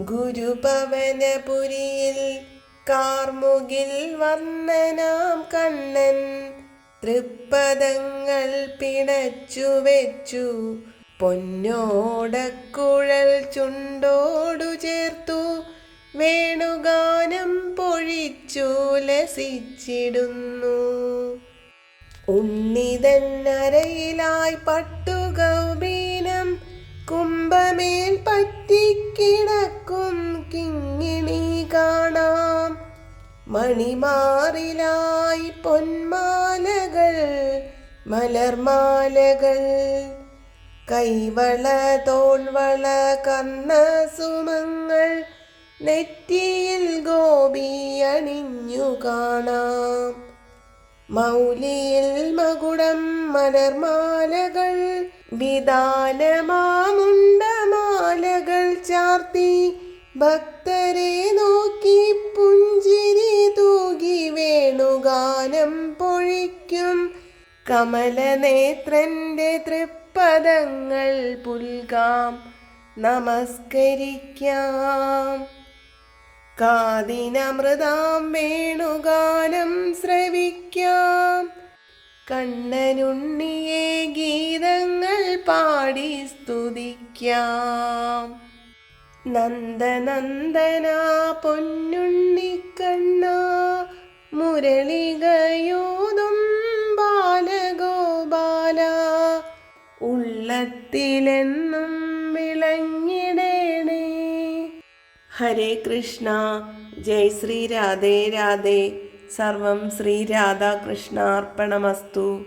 ഗുരുപവനപുരിയിൽ കാർമുകിൽ വന്നനാം കണ്ണൻ. തൃപ്പദങ്ങൾ പിണച്ചു വെച്ചു. പൊന്നോടക്കുഴൽ ചുണ്ടോടു ചേർത്തു. വേണുഗാനം പൊഴിച്ചു ലസിച്ചിടുന്നു. ഉണ്ണിതൻ അരയിലായി പട്ടുഗൗബീനം കുംഭമേൽ പറ്റിക്കിടക്കും കാണാം. മണിമാറിലായി പൊന്മാലകൾ മലർമാലകൾ. കൈവള തോൾവള കർണ സുമങ്ങൾ നെറ്റിയിൽ ഗോപി അണിഞ്ഞു കാണാം. മൗലിയിൽ മകുടം മലർമാലകൾ വിധാനമാമുണ്ടമാലകൾ ഭക്തരെ നോക്കി പുഞ്ചിരി തൂകി വേണുഗാനം പൊഴിക്കും. കമലനേത്രന്റെ തൃപ്പദങ്ങൾ പുൽകാം. നമസ്കരിക്കാം. കാതിനമൃതാം വേണുഗാനം ശ്രവിക്കാം. കണ്ണനുണ്ണിയെ ഗീതങ്ങൾ പാടി സ്തുതിക്കാം. നന്ദനന്ദന പൊന്നുണ്ണിക്കണ്ണ മുരളികയോതും ബാലഗോപാല. ഉള്ളത്തിലെന്നും വിളങ്ങിടേണേ. ഹരേ കൃഷ്ണ ജയ് ശ്രീ രാധേ രാധേ. സർവം ശ്രീ രാധാകൃഷ്ണാർപ്പണമസ്തു.